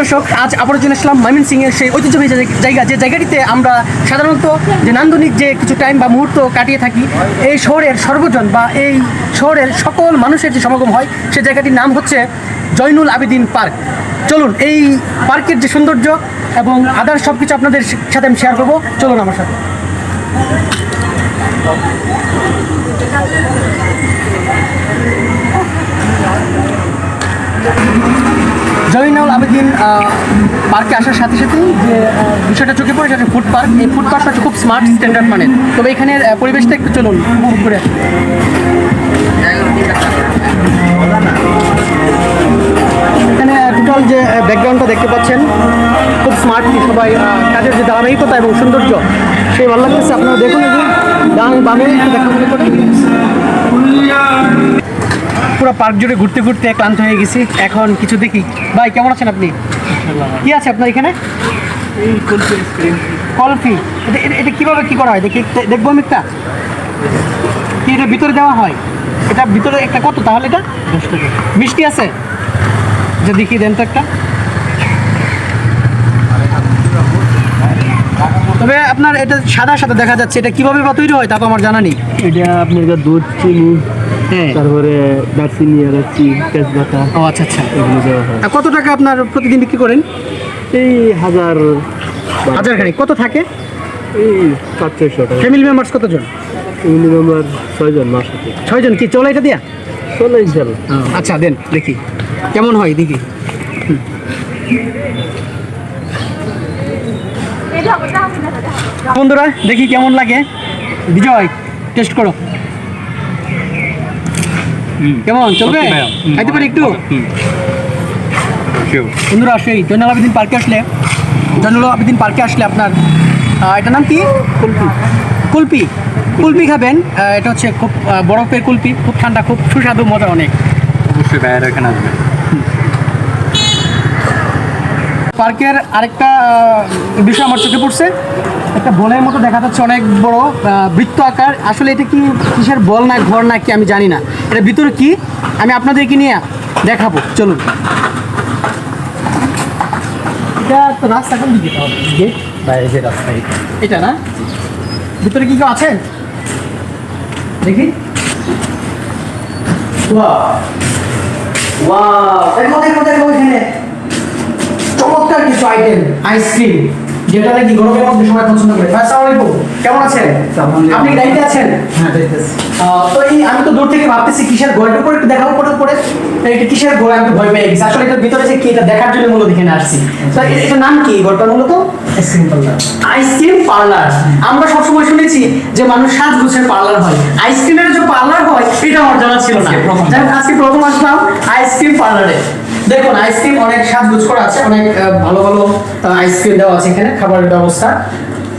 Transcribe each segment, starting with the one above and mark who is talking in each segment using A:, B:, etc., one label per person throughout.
A: দর্শক, আজ আবারও চলে আসলাম মাইমিন সিং এর সেই ঐতিহ্যবাহী জায়গা যে জায়গাটিতে আমরা সাধারণত যে নান্দনিক যে কিছু টাইম বা মুহূর্ত কাটিয়ে থাকি, এই শহরের সর্বজন বা এই শহরের সকল মানুষের যে সমাগম হয় সেই জায়গাটির নাম হচ্ছে জয়নুল আবেদিন পার্ক। চলুন, এই পার্কের যে সৌন্দর্য এবং আদার সব কিছু আপনাদের সাথে আমি শেয়ার করব। চলুন আমার সাথে। পার্কে আসার সাথে সাথেই যে বিষয়টা চোখে পড়ে সেটা ফুড পার্ক এই ফুড পার্কটা খুব স্মার্ট স্ট্যান্ডার্ড মানের। তবে এখানের পরিবেশটা একটু চলুন উপভোগ করে এখানে টোটাল যে ব্যাকগ্রাউন্ডটা দেখতে পাচ্ছেন, খুব স্মার্টলি সবাই কাজের যে ধারাবাহিকতা এবং সৌন্দর্য, সেই ভালো লাগতেছে। আপনারা দেখুন ডান বামে দেখা করে পুরো পার্ক জুড়ে ঘুরতে ঘুরতে ক্লান্ত হয়ে গেছি। এখন কিছু দেখি। ভাই, কেমন আছেন আপনি? কি আছে আপনার এখানে? কলফি। এটা এটা- কীভাবে কী করা হয়? দেখি দেখব আমি একটা। কি এটা ভিতরে দেওয়া হয়? এটা ভিতরে একটা কত তাহলে এটা? মিষ্টি আছে। যে দেখি, দেন তো একটা। তবে আপনার এটা সাদা সাদা দেখা যাচ্ছে। এটা কীভাবে বা তৈরি হয় তা তো আমার জানা নেই।
B: এটা আপনার দুধ, চিনি তারপরে দারচিনি এলাচি তেজপাতা
A: ও আচ্ছা আচ্ছা।
B: এগুলো দেওয়া হয়।
A: কত টাকা আপনার প্রতিদিন বিক্রি করেন?
B: এই হাজার
A: হাজার খানিক। কত থাকে?
B: এই পাঁচ ছয়শো টাকা।
A: ফ্যামিলি মেম্বার্স কতজন?
B: এগুলি আমার ছয়জন মাস
A: ছয়জন কি? চলে এটা দিয়া?
B: চলো ইনশাল্লাহ।
A: আচ্ছা দেন দেখি। কেমন হয় দেখি। বন্ধুরা দেখি কেমন লাগে। বিজয় টেস্ট করো। কেমন? চলবে। খাইতে পারি একটু? বন্ধুরা সেই জয়নাল আবেদিন পার্কে আসলে। জয়নাল আবেদিন পার্কে আসলে আপনার এটার নাম কি? কুলপি। কুলপি। কুলপি খাবেন। এটা হচ্ছে খুব বরফের কুলপি। খুব ঠান্ডা খুব সুস্বাদু মজা অনেক।
B: অবশ্যই ভাইয়ের এখানে আসবে
A: পার্কের আরেকটা বিষয় আমার চোখে পড়ছে। একটা বলের মতো দেখা যাচ্ছে অনেক বড় বৃত্ত আকার। আসলে এটা কি কিসের বল না ঘর না কি আমি জানি না। এটা ভিতরে কি? আমি আপনাদেরকে নিয়ে দেখাবো। চলুন। এটা তো রাস্তা কোন দিকে? গেট?
B: বাইরে যে রাস্তা
A: এটা না? ভিতরে কি কেউ আছেন? দেখি। দেখো দেখো দেখো এখানে চমৎকার কিছু আইটেম আইসক্রিম যেটা নাকি গরমের মধ্যে সবাই পছন্দ করে। ভাই, আসসালামু আলাইকুম। কেমন আছেন? আপনি গাড়িতে আছেন?
B: হ্যাঁ
A: তো এই আমি তো দূর থেকে ভাবতেছি কিসের গোড়াটা করে একটু দেখাও পরে পরে। এটা কিসের গোড়া আমি ভয় পেয়ে গেছি। আসলে এটার ভিতরে যে কি এটা দেখার জন্য মূলত এখানে আসছি। তো এ- এটার নাম কি গোড়টা মূলত?
B: সিম্পল
A: আইসক্রিম পার্লার আমরা সবসময় শুনেছি যে মানুষ সাজগোছের পার্লার হয়। আইসক্রিমের যে পার্লার হয় এটা আমার জানা ছিল না।
B: আজকে প্রথম।
A: আসলাম আইসক্রিম পার্লারে দেখুন আইসক্রিম অনেক সাজগোজ করা আছে অনেক ভালো ভালো আইসক্রিম দেওয়া আছে এখানে খাবারের ব্যবস্থা।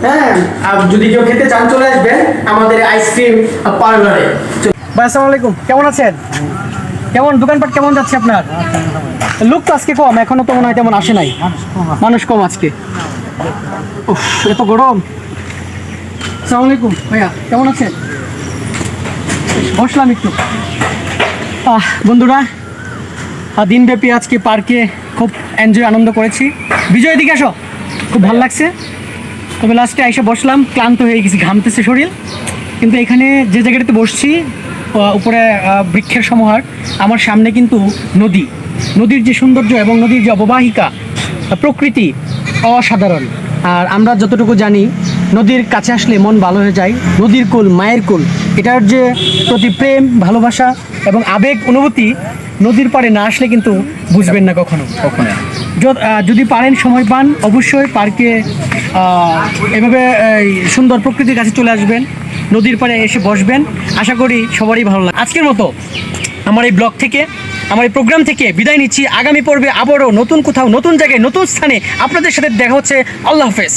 A: হ্যাঁ আর যদি কেউ খেতে চান চলে আসবেন আমাদের আইসক্রিম পার্লারে আসসালামু আলাইকুম। কেমন আছেন? কেমন দোকানপাট কেমন যাচ্ছে আপনার? লুক তো আজকে কম এখনও তো মনে হয় তেমন আসে নাই। মানুষ কম আজকে। উফ, এত গরম। আসসালামু আলাইকুম ভাইয়া কেমন আছেন? বসলাম একটু। আহ বন্ধুরা দিনব্যাপী আজকে পার্কে খুব এনজয় আনন্দ করেছি। বিজয় দিকে আসো। খুব ভালো লাগছে। তবে লাস্টে এসে বসলাম, ক্লান্ত হয়ে গেছি, ঘামতেছে শরীর। কিন্তু এখানে যে জায়গাটাতে বসছি উপরে বৃক্ষের সমাহার, আমার সামনে কিন্তু নদী। নদীর যে সৌন্দর্য এবং নদীর যে অববাহিকা প্রকৃতি অসাধারণ। আর আমরা যতটুকু জানি, নদীর কাছে আসলে মন ভালো হয়ে যায়। নদীর কুল, মায়ের কুল। এটার যে প্রতি প্রেম ভালোবাসা এবং আবেগ অনুভূতি নদীর পাড়ে না আসলে কিন্তু বুঝবেন না কখনো।
B: কখনো
A: যদি পারেন সময় পান অবশ্যই পার্কে এভাবে সুন্দর প্রকৃতির কাছে চলে আসবেন নদীর পাড়ে এসে বসবেন। আশা করি সবারই ভালো লাগে আজকের মতো আমার এই ব্লগ থেকে আমার এই প্রোগ্রাম থেকে বিদায় নিচ্ছি। আগামী পর্বে আবারও নতুন কোথাও নতুন জায়গায় নতুন স্থানে আপনাদের সাথে দেখা হচ্ছে। আল্লাহ হাফেজ।